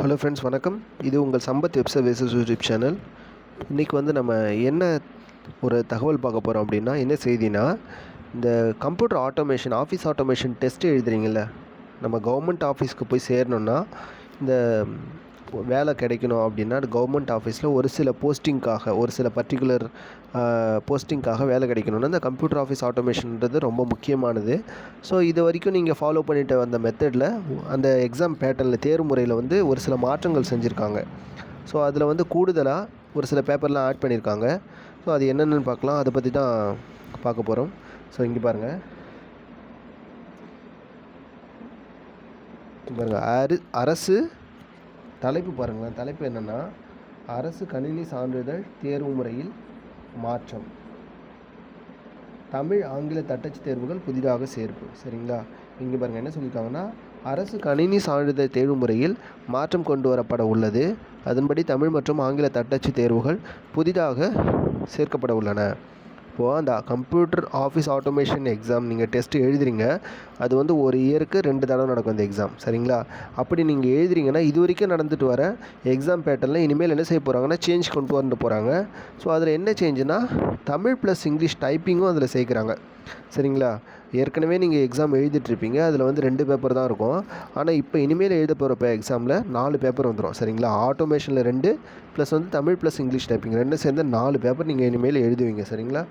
Hello friends வணக்கம். இது உங்கள் Sampath web services YouTube channel இன்றைக்கி வந்து நம்ம என்ன ஒரு தகவல் பார்க்க போகிறோம் அப்படின்னா என்ன செய்தினா இந்த computer automation office automation test எழுதுறீங்கள நம்ம கவர்மெண்ட் ஆஃபீஸ்க்கு போய் சேரணுன்னா இந்த வேலை கிடைக்கணும் அப்படின்னா கவர்மெண்ட் ஆஃபீஸில் ஒரு சில போஸ்டிங்க்காக ஒரு சில பர்டிகுலர் போஸ்டிங்க்காக வேலை கிடைக்கணும்னா இந்த கம்ப்யூட்டர் ஆஃபீஸ் ஆட்டோமேஷன்ன்றது ரொம்ப முக்கியமானது. ஸோ இது வரைக்கும் நீங்கள் ஃபாலோ பண்ணிட்டு வந்த மெத்தடில் அந்த எக்ஸாம் பேட்டர்னில் தேர்வு முறையில் வந்து ஒரு சில மாற்றங்கள் செஞ்சுருக்காங்க. ஸோ அதில் வந்து கூடுதலாக ஒரு சில பேப்பர்லாம் ஆட் பண்ணியிருக்காங்க ஸோ அது என்னென்னு பார்க்கலாம். அதை பற்றி தான் பார்க்க போகிறோம் ஸோ இங்கே பாருங்கள் பாருங்கள் அரு அரசு தலைப்பு பாருங்களேன். தலைப்பு என்னென்னா அரசு கணினி சான்றிதழ் தேர்வு முறையில் மாற்றம். தமிழ் ஆங்கில தட்டச்சு தேர்வுகள் புதிதாக சேர்ப்பு. சரிங்களா? இங்கே பாருங்கள் என்ன சொல்லியிருக்காங்கன்னா அரசு கணினி சான்றிதழ் தேர்வு முறையில் மாற்றம் கொண்டு வரப்பட உள்ளது. அதன்படி தமிழ் மற்றும் ஆங்கில தட்டச்சு தேர்வுகள் புதிதாக சேர்க்கப்பட உள்ளன. இப்போது அந்த கம்ப்யூட்டர் ஆஃபீஸ் ஆட்டோமேஷன் எக்ஸாம் நீங்கள் டெஸ்ட் எழுதுறீங்க அது வந்து ஒரு இயருக்கு ரெண்டு தடவை நடக்கும் அந்த எக்ஸாம் சரிங்களா? அப்படி நீங்கள் எழுதுறீங்கன்னா இது வரைக்கும் நடந்துட்டு வர எக்ஸாம் பேட்டர்னில் இனிமேல் என்ன செய்ய போகிறாங்கன்னா சேஞ்ச் கொண்டு வந்துட்டு போகிறாங்க ஸோ அதில் என்ன சேஞ்சுனா தமிழ் ப்ளஸ் இங்கிலீஷ் டைப்பிங்கும் அதில் சேர்க்குறாங்க. சரிங்களா? ஏற்கனவே நீங்கள் எக்ஸாம் எழுதிட்டுருப்பீங்க. அதில் வந்து ரெண்டு பேப்பர் தான் இருக்கும். ஆனால் இப்போ இனிமேல் எழுத போகிறப்ப எக்ஸாமில் நாலு பேப்பர் வந்துடும் சரிங்களா? ஆட்டோமேஷனில் ரெண்டு ப்ளஸ் வந்து தமிழ் ப்ளஸ் இங்கிலீஷ் டைப்பிங் ரெண்டும் சேர்ந்து நாலு பேப்பர் நீங்கள் இனிமேல் எழுதுவீங்க. சரிங்களா?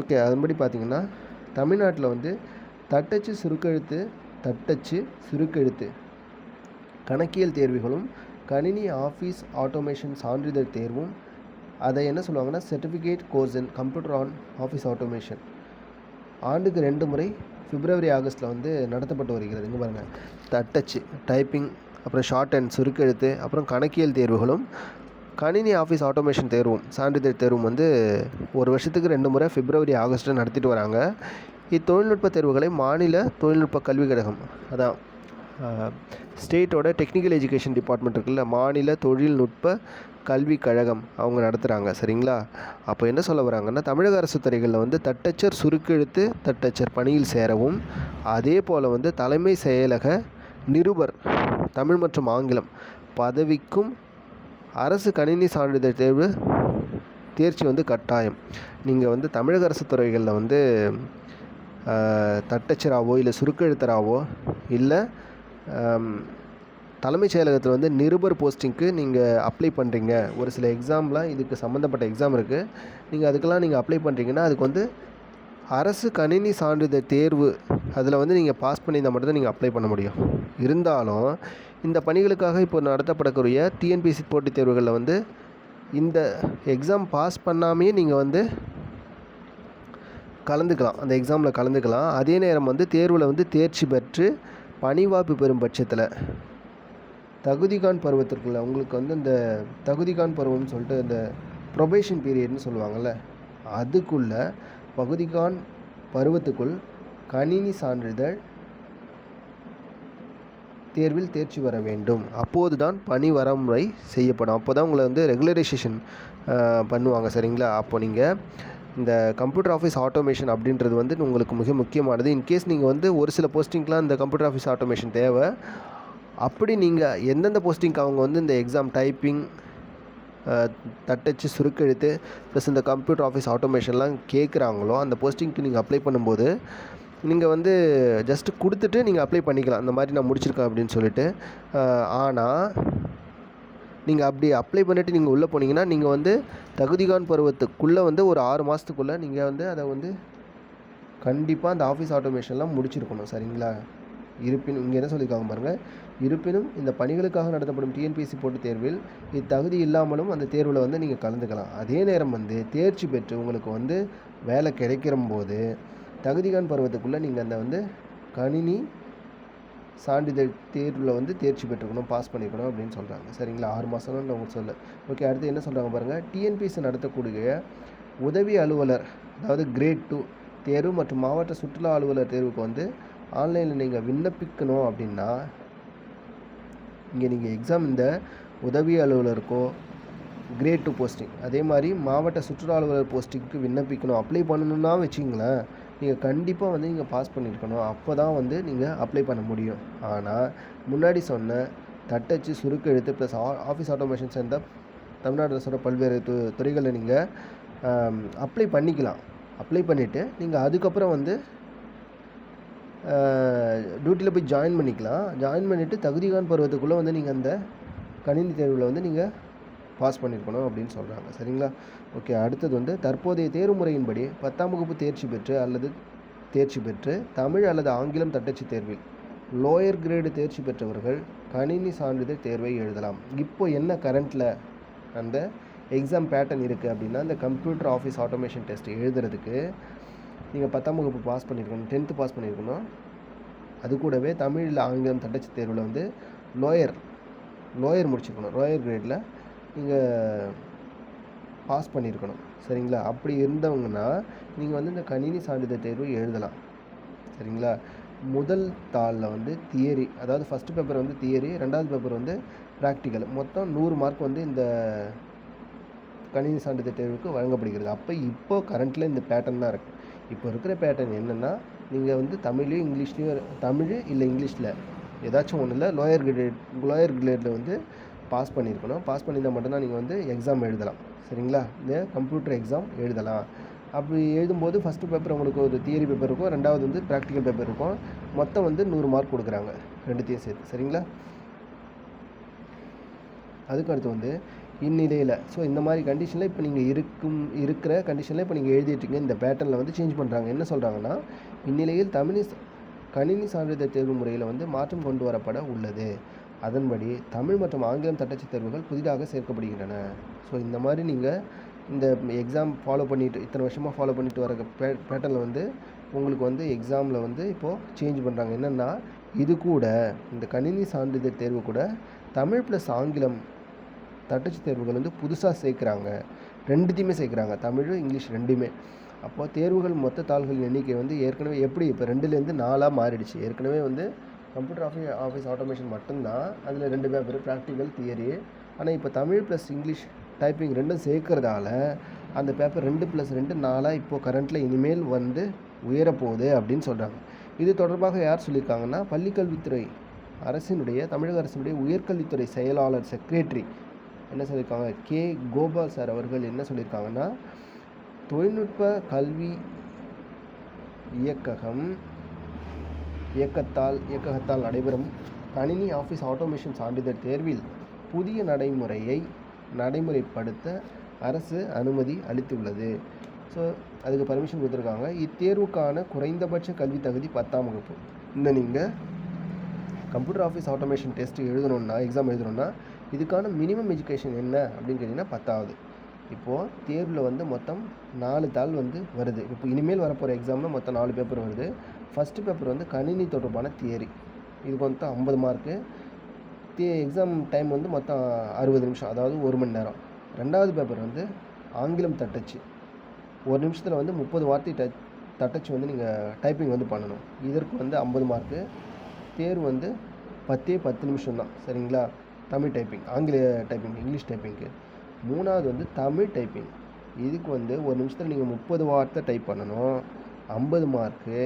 ஓகே அதன்படி பார்த்தீங்கன்னா தமிழ்நாட்டில் வந்து தட்டச்சு சுருக்கெழுத்து தட்டச்சு சுருக்கெழுத்து கணக்கியல் தேர்வுகளும் கணினி ஆஃபீஸ் ஆட்டோமேஷன் சான்றிதழ் தேர்வும் அதை என்ன சொல்லுவாங்கன்னா certificate course in computer on office automation ஆண்டுக்கு ரெண்டு முறை பிப்ரவரி ஆகஸ்ட்டில் வந்து நடத்தப்பட்டு வருகிறது. இங்கே பாருங்கள் தட்டச்சு டைப்பிங் அப்புறம் ஷார்ட் அண்ட் சுருக்கெழுத்து அப்புறம் கணக்கியல் தேர்வுகளும் கணினி ஆஃபீஸ் ஆட்டோமேஷன் தேர்வும் சான்றிதழ் தேர்வும் வந்து ஒரு வருஷத்துக்கு ரெண்டு முறை பிப்ரவரி ஆகஸ்ட்டில் நடத்திட்டு வராங்க. இத்தொழில்நுட்ப தேர்வுகளை மாநில தொழில்நுட்ப கல்விக் கழகம் அதான் ஸ்டேட்டோட டெக்னிக்கல் எஜுகேஷன் டிபார்ட்மெண்ட் இருக்குல்ல மாநில தொழில்நுட்ப கல்விக் கழகம் அவங்க நடத்துகிறாங்க சரிங்களா? அப்போ என்ன சொல்ல வராங்கன்னா தமிழக அரசு துறைகளில் வந்து தட்டச்சர் சுருக்கெழுத்து தட்டச்சர் பணியில் சேரவும் அதே போல் வந்து தலைமை செயலக நிருபர் தமிழ் மற்றும் ஆங்கிலம் பதவிக்கும் அரசு கணினி சான்றிதழ் தேர்வு தேர்ச்சி வந்து கட்டாயம். நீங்கள் வந்து தமிழக அரசு துறைகளில் வந்து தட்டச்சராவோ இல்லை சுருக்கெழுத்தராவோ இல்லை தலைமைச் செயலகத்தில் வந்து நிருபர் போஸ்டிங்க்கு நீங்கள் அப்ளை பண்ணுறீங்க ஒரு சில எக்ஸாம்லாம் இதுக்கு சம்மந்தப்பட்ட எக்ஸாம் இருக்குது நீங்கள் அதுக்கெல்லாம் நீங்கள் அப்ளை பண்ணுறீங்கன்னா அதுக்கு வந்து அரசு கணினி சான்றிதழ் தேர்வு அதில் வந்து நீங்கள் பாஸ் பண்ணியிருந்தால் மட்டும்தான் நீங்கள் அப்ளை பண்ண முடியும். இருந்தாலும் இந்த பணிகளுக்காக இப்போ நடத்தப்படக்கூடிய டிஎன்பிசி போட்டித் தேர்வுகளில் வந்து இந்த எக்ஸாம் பாஸ் பண்ணாமையே நீங்கள் வந்து கலந்துக்கலாம். அந்த எக்ஸாமில் கலந்துக்கலாம். அதே நேரம் வந்து தேர்வில் வந்து தேர்ச்சி பெற்று பணிவாய்ப்பு பெறும் பட்சத்தில் தகுதிகான் பருவத்திற்குள்ள உங்களுக்கு வந்து இந்த தகுதிகான் பருவம்னு சொல்லிட்டு இந்த ப்ரொபேஷன் பீரியட்னு சொல்லுவாங்கள்ல அதுக்குள்ள பகுதிகான் பருவத்துக்குள் கணினி சான்றிதழ் தேர்வில் தேர்ச்சி வர வேண்டும். அப்போது தான் பணி வரமுறை செய்யப்படும். அப்போ தான் உங்களை வந்து ரெகுலரைசேஷன் பண்ணுவாங்க சரிங்களா? அப்போ நீங்கள் இந்த கம்ப்யூட்டர் ஆஃபீஸ் ஆட்டோமேஷன் அப்படின்றது வந்து உங்களுக்கு மிக முக்கியமானது. இன்கேஸ் நீங்கள் வந்து ஒரு சில போஸ்டிங்க்கெலாம் இந்த கம்ப்யூட்டர் ஆஃபீஸ் ஆட்டோமேஷன் தேவை. அப்படி நீங்கள் எந்தெந்த போஸ்டிங்க்கு அவங்க வந்து இந்த எக்ஸாம் டைப்பிங் தட்டச்சு சுருக்கெழுத்து ப்ளஸ் இந்த கம்ப்யூட்டர் ஆஃபீஸ் ஆட்டோமேஷன்லாம் கேட்குறாங்களோ அந்த போஸ்டிங்க்கு நீங்கள் அப்ளை பண்ணும்போது நீங்கள் வந்து ஜஸ்ட்டு கொடுத்துட்டு நீங்கள் அப்ளை பண்ணிக்கலாம். இந்த மாதிரி நான் முடிச்சிருக்கேன் அப்படின்னு சொல்லிட்டு. ஆனால் நீங்கள் அப்படி அப்ளை பண்ணிவிட்டு நீங்கள் உள்ளே போனீங்கன்னா நீங்கள் வந்து தகுதிகான் பருவத்துக்குள்ளே வந்து ஒரு ஆறு மாதத்துக்குள்ளே நீங்கள் வந்து அதை வந்து கண்டிப்பாக அந்த ஆஃபீஸ் ஆட்டோமேஷன்லாம் முடிச்சிருக்கணும் சரிங்களா? இருப்பினும் இங்கே என்ன சொல்லியிருக்காங்க பாருங்கள் இருப்பினும் இந்த பணிகளுக்காக நடத்தப்படும் டிஎன்பிஎஸ்சி போட்டித் தேர்வில் இத்தகுதி இல்லாமலும் அந்த தேர்வில் வந்து நீங்கள் கலந்துக்கலாம். அதே நேரம் வந்து தேர்ச்சி பெற்று உங்களுக்கு வந்து வேலை கிடைக்கிற போது தகுதிகான் பருவத்துக்குள்ளே நீங்கள் அந்த வந்து கணினி சான்றிதழ் தேர்வில் வந்து தேர்ச்சி பெற்றுக்கணும் பாஸ் பண்ணிக்கணும் அப்படின்னு சொல்கிறாங்க சரிங்களா? ஆறு மாதம்னு நான் உங்களுக்கு சொல்ல ஓகே அடுத்து என்ன சொல்கிறாங்க பாருங்கள் டிஎன்பிஎஸ்சி நடத்தக்கூடிய உதவி அலுவலர் அதாவது கிரேட் டூ தேர்வு மற்றும் மாவட்ட சுற்றுலா அலுவலர் தேர்வுக்கு வந்து ஆன்லைனில் நீங்கள் விண்ணப்பிக்கணும் அப்படின்னா இங்கே நீங்கள் எக்ஸாம் இந்த உதவி அலுவலருக்கோ கிரேட் டூ போஸ்டிங் அதே மாதிரி மாவட்ட சுற்றுலா அலுவலர் போஸ்டிங்க்கு விண்ணப்பிக்கணும். அப்ளை பண்ணணுன்னா வச்சிங்களேன் நீங்கள் கண்டிப்பாக வந்து நீங்கள் பாஸ் பண்ணியிருக்கணும். அப்போ தான் வந்து நீங்கள் அப்ளை பண்ண முடியும். ஆனால் முன்னாடி சொன்ன தட்டச்சு சுருக்கு எழுத்து ப்ளஸ் ஆஃபீஸ் ஆட்டோமேஷன் சேர்ந்த தமிழ்நாடு அரசோட பல்வேறு து துறைகளில் நீங்கள் அப்ளை பண்ணிக்கலாம். அப்ளை பண்ணிவிட்டு நீங்கள் அதுக்கப்புறம் வந்து டியூட்டியில் போய் ஜாயின் பண்ணிக்கலாம். ஜாயின் பண்ணிவிட்டு தகுதிகான் பருவத்துக்குள்ளே வந்து நீங்கள் அந்த கணினி தேர்வில் வந்து நீங்கள் பாஸ் பண்ணியிருக்கணும் அப்படின்னு சொல்கிறாங்க சரிங்களா? ஓகே அடுத்தது வந்து தற்போதைய தேர்வுமுறையின்படி பத்தாம் வகுப்பு தேர்ச்சி பெற்று அல்லது தேர்ச்சி பெற்று தமிழ் அல்லது ஆங்கிலம் தட்டச்சு தேர்வில் லோயர் கிரேடு தேர்ச்சி பெற்றவர்கள் கணினி சான்றிதழ் தேர்வை எழுதலாம். இப்போ என்ன கரண்ட்டில் அந்த எக்ஸாம் பேட்டர்ன் இருக்குது அப்படின்னா இந்த கம்ப்யூட்டர் ஆஃபீஸ் ஆட்டோமேஷன் டெஸ்ட் எழுதுறதுக்கு நீங்கள் பத்தாம் வகுப்பு பாஸ் பண்ணியிருக்கணும் டென்த்து பாஸ் பண்ணியிருக்கணும் அது கூடவே தமிழில் ஆங்கிலம் தட்டச்சு தேர்வில் வந்து லோயர் லோயர் முடிச்சிருக்கணும். லோயர் கிரேடில் நீங்கள் பாஸ் பண்ணியிருக்கணும் சரிங்களா? அப்படி இருந்தவங்கன்னா நீங்கள் வந்து இந்த கணினி சான்றிதழ் தேர்வு எழுதலாம். சரிங்களா? முதல் தாளில் வந்து தியரி அதாவது ஃபஸ்ட்டு பேப்பர் வந்து தியரி ரெண்டாவது பேப்பர் வந்து ப்ராக்டிக்கல் மொத்தம் நூறு மார்க் வந்து இந்த கணினி சான்றிதழ் தேர்வுக்கு வழங்கப்படுகிறது. அப்போ இப்போ கரண்ட்டில் இந்த பேட்டர்ன் தான் இருக்குது இப்போ இருக்கிற பேட்டர்ன் என்னென்னா நீங்கள் வந்து தமிழ்லையும் இங்கிலீஷ்லேயும் தமிழ் இல்லை இங்கிலீஷில் ஏதாச்சும் ஒன்றில் லோயர் கிரேட் லோயர் கிரேடில் வந்து பாஸ் பண்ணியிருக்கணும். பாஸ் பண்ணியிருந்தால் மட்டும்தான் நீங்கள் வந்து எக்ஸாம் எழுதலாம். சரிங்களா? இந்த கம்ப்யூட்டர் எக்ஸாம் எழுதலாம். அப்படி எழுதும்போது ஃபஸ்ட்டு பேப்பர் உங்களுக்கு ஒரு தியரி பேப்பர் இருக்கும். ரெண்டாவது வந்து ப்ராக்டிக்கல் பேப்பர் இருக்கும். மொத்தம் வந்து நூறு மார்க் கொடுக்குறாங்க. ரெண்டுத்தையும் சேர்த்து. சரிங்களா? அதுக்கு அடுத்து வந்து இந்நிலையில். ஸோ இந்த மாதிரி கண்டிஷனில் இப்போ நீங்கள் இருக்கும் இருக்கிற கண்டிஷனில் இப்போ நீங்கள் எழுதிட்டுருங்க இந்த பேட்டர்னில் வந்து சேஞ்ச் பண்ணுறாங்க என்ன சொல்கிறாங்கன்னா இந்நிலையில் தமிழ் கணினி சான்றிதழ் தேர்வு முறையில் வந்து மாற்றம் கொண்டு வரப்பட உள்ளது. அதன்படி தமிழ் மற்றும் ஆங்கிலம் தட்டச்சு தேர்வுகள் புதிதாக சேர்க்கப்படுகின்றன. ஸோ இந்த மாதிரி நீங்கள் இந்த எக்ஸாம் ஃபாலோ பண்ணிட்டு இத்தனை வருஷமாக ஃபாலோ பண்ணிட்டு வர பே பேட்டர்னில் வந்து உங்களுக்கு வந்து எக்ஸாமில் வந்து இப்போது சேஞ்ச் பண்ணுறாங்க என்னென்னா இது கூட இந்த கணினி சான்றிதழ் தேர்வு கூட தமிழ் ப்ளஸ் ஆங்கிலம் தட்டச்சு தேர்வுகள் வந்து புதுசாக சேர்க்குறாங்க. ரெண்டுத்தையுமே சேர்க்குறாங்க. தமிழ் இங்கிலீஷ் ரெண்டுமே. அப்போது தேர்வுகள் மொத்த தாள்களின் எண்ணிக்கை வந்து ஏற்கனவே எப்படி இப்போ ரெண்டுலேருந்து நாலாக மாறிடுச்சு. ஏற்கனவே வந்து கம்ப்யூட்டர் ஆஃபீஸ் ஆஃபீஸ் ஆட்டோமேஷன் மட்டும்தான். அதில் ரெண்டு பேப்பர் ப்ராக்டிக்கல் தியரி ஆனால் இப்போ தமிழ் ப்ளஸ் இங்கிலீஷ் டைப்பிங் ரெண்டும் சேர்க்கறதால அந்த பேப்பர் ரெண்டு ப்ளஸ் ரெண்டு நாளாக இப்போது கரண்ட்டில் இனிமேல் வந்து உயரப்போகுது அப்படின்னு சொல்கிறாங்க இது தொடர்பாக யார் சொல்லியிருக்காங்கன்னா பள்ளிக்கல்வித்துறை அரசினுடைய தமிழக அரசினுடைய உயர்கல்வித்துறை செயலாளர் செக்ரட்டரி என்ன சொல்லியிருக்காங்க? கே. கோபால் சார் அவர்கள் என்ன சொல்லியிருக்காங்கன்னா தொழில்நுட்ப கல்வி இயக்ககம் இயக்கத்தால் இயக்ககத்தால் நடைபெறும் கணினி ஆஃபீஸ் ஆட்டோமேஷன் சான்றிதழ் தேர்வில் புதிய நடைமுறையை நடைமுறைப்படுத்த அரசு அனுமதி அளித்துள்ளது. ஸோ அதுக்கு பர்மிஷன் கொடுத்துருக்காங்க. இத்தேர்வுக்கான குறைந்தபட்ச கல்வி தகுதி பத்தாம் வகுப்பு. இந்த நீங்கள் கம்ப்யூட்டர் ஆஃபீஸ் ஆட்டோமேஷன் டெஸ்ட் எழுதணுன்னா எக்ஸாம் எழுதணுன்னா இதுக்கான மினிமம் எஜுகேஷன் என்ன அப்படின்னு கேட்டிங்கன்னா பத்தாவது. இப்போது தேர்வில் வந்து மொத்தம் நாலு தாள் வந்து வருது. இப்போ இனிமேல் வரப்போகிற எக்ஸாமில் மொத்தம் நாலு பேப்பர் வருது. ஃபஸ்ட்டு பேப்பர் வந்து கணினி தொடர்பான தியரி இதுக்கு வந்து ஐம்பது மார்க்கு தே எக்ஸாம் டைம் வந்து மொத்தம் அறுபது நிமிஷம் அதாவது ஒரு மணி நேரம். ரெண்டாவது பேப்பர் வந்து ஆங்கிலம் தட்டச்சு. ஒரு நிமிஷத்தில் வந்து முப்பது வார்த்தை ட தட்டச்சு வந்து நீங்கள் டைப்பிங் வந்து பண்ணணும். இதற்கு வந்து ஐம்பது மார்க்கு தேர்வு வந்து பத்தே பத்து நிமிஷம் தான் சரிங்களா? தமிழ் டைப்பிங் ஆங்கில டைப்பிங் இங்கிலீஷ் டைப்பிங்க்கு மூணாவது வந்து தமிழ் டைப்பிங் இதுக்கு வந்து ஒரு நிமிஷத்தில் நீங்கள் முப்பது வார்த்தை டைப் பண்ணணும். ஐம்பது மார்க்கு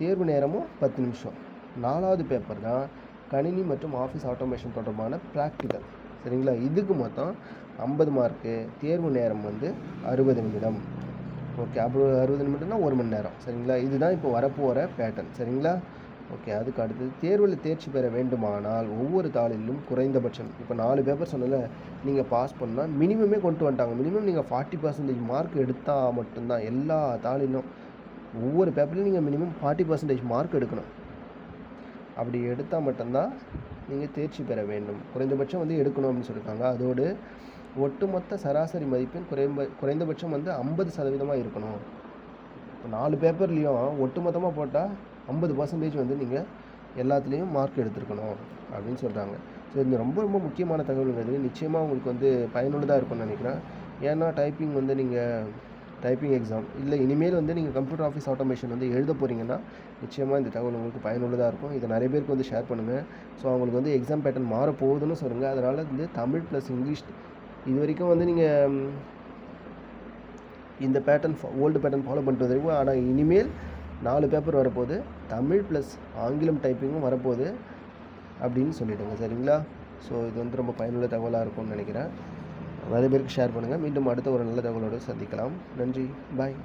தேர்வு நேரமும் பத்து நிமிஷம். நாலாவது பேப்பர் தான் கணினி மற்றும் ஆஃபீஸ் ஆட்டோமேஷன் தொடர்பான ப்ராக்டிக்கல் சரிங்களா? இதுக்கு மொத்தம் ஐம்பது மார்க்கு தேர்வு நேரம் வந்து அறுபது நிமிடம். ஓகே அப்போ அறுபது நிமிடம்னா ஒரு மணி நேரம். சரிங்களா? இதுதான் இப்போ வரப்போகிற பேட்டர்ன் சரிங்களா? ஓகே அதுக்கு அடுத்தது தேர்வில் தேர்ச்சி பெற வேண்டுமானால் ஒவ்வொரு தாளிலும் குறைந்தபட்சம் இப்போ நாலு பேப்பர் சொன்னல நீங்கள் பாஸ் பண்ணால் மினிமமே கொண்டு வந்துட்டாங்க. மினிமம் நீங்கள் ஃபார்ட்டி பர்சன்டேஜ் மார்க் எடுத்தால் மட்டும்தான் எல்லா தாளிலும் ஒவ்வொரு பேப்பர்லையும் நீங்கள் மினிமம் ஃபார்ட்டி பர்சன்டேஜ் மார்க் எடுக்கணும். அப்படி எடுத்தால் மட்டும்தான் நீங்கள் தேர்ச்சி பெற வேண்டும். குறைந்தபட்சம் வந்து எடுக்கணும் அப்படின்னு சொல்லியிருக்காங்க அதோடு ஒட்டுமொத்த சராசரி மதிப்பெண் குறைந்த குறைந்தபட்சம் வந்து ஐம்பது சதவீதமாக இருக்கணும். இப்போ நாலு பேப்பர்லேயும் ஒட்டுமொத்தமாக போட்டால் ஐம்பது பர்சன்டேஜ் வந்து நீங்கள் எல்லாத்துலேயும் மார்க் எடுத்துருக்கணும் அப்படின்னு சொல்கிறாங்க ஸோ இது ரொம்ப ரொம்ப முக்கியமான தகவல்கள். நிச்சயமாக உங்களுக்கு வந்து பயனுள்ளதாக இருக்கும்னு நினைக்கிறேன். ஏன்னா டைப்பிங் வந்து நீங்கள் டைப்பிங் எக்ஸாம் இல்லை இனிமேல் வந்து நீங்கள் கம்ப்யூட்டர் ஆஃபீஸ் ஆட்டோமேஷன் வந்து எழுத போகிறீங்கன்னா நிச்சயமாக இந்த தகவல் உங்களுக்கு பயனுள்ளதாக இருக்கும். இதை நிறைய பேருக்கு வந்து ஷேர் பண்ணுங்கள் ஸோ அவங்களுக்கு வந்து எக்ஸாம் பேட்டர்ன் மாற போகுதுன்னு சொல்லுங்கள் அதனால் வந்து தமிழ் ப்ளஸ் இங்கிலீஷ் இது வரைக்கும் வந்து நீங்கள் இந்த பேட்டர்ன் ஓல்டு பேட்டர்ன் ஃபாலோ பண்ணிட்டு வரைக்கும் ஆனால் இனிமேல் நாலு பேப்பர் வரப்போகுது. தமிழ் ப்ளஸ் ஆங்கிலம் டைப்பிங்கும் வரப்போகுது அப்படின்னு சொல்லிவிடுங்க சரிங்களா? ஸோ இது வந்து ரொம்ப பயனுள்ள தகவலாக இருக்கும்னு நினைக்கிறேன். நிறைய பேருக்கு ஷேர் பண்ணுங்கள் மீண்டும் அடுத்த ஒரு நல்ல தகவலோடு சந்திக்கலாம். நன்றி. பாய்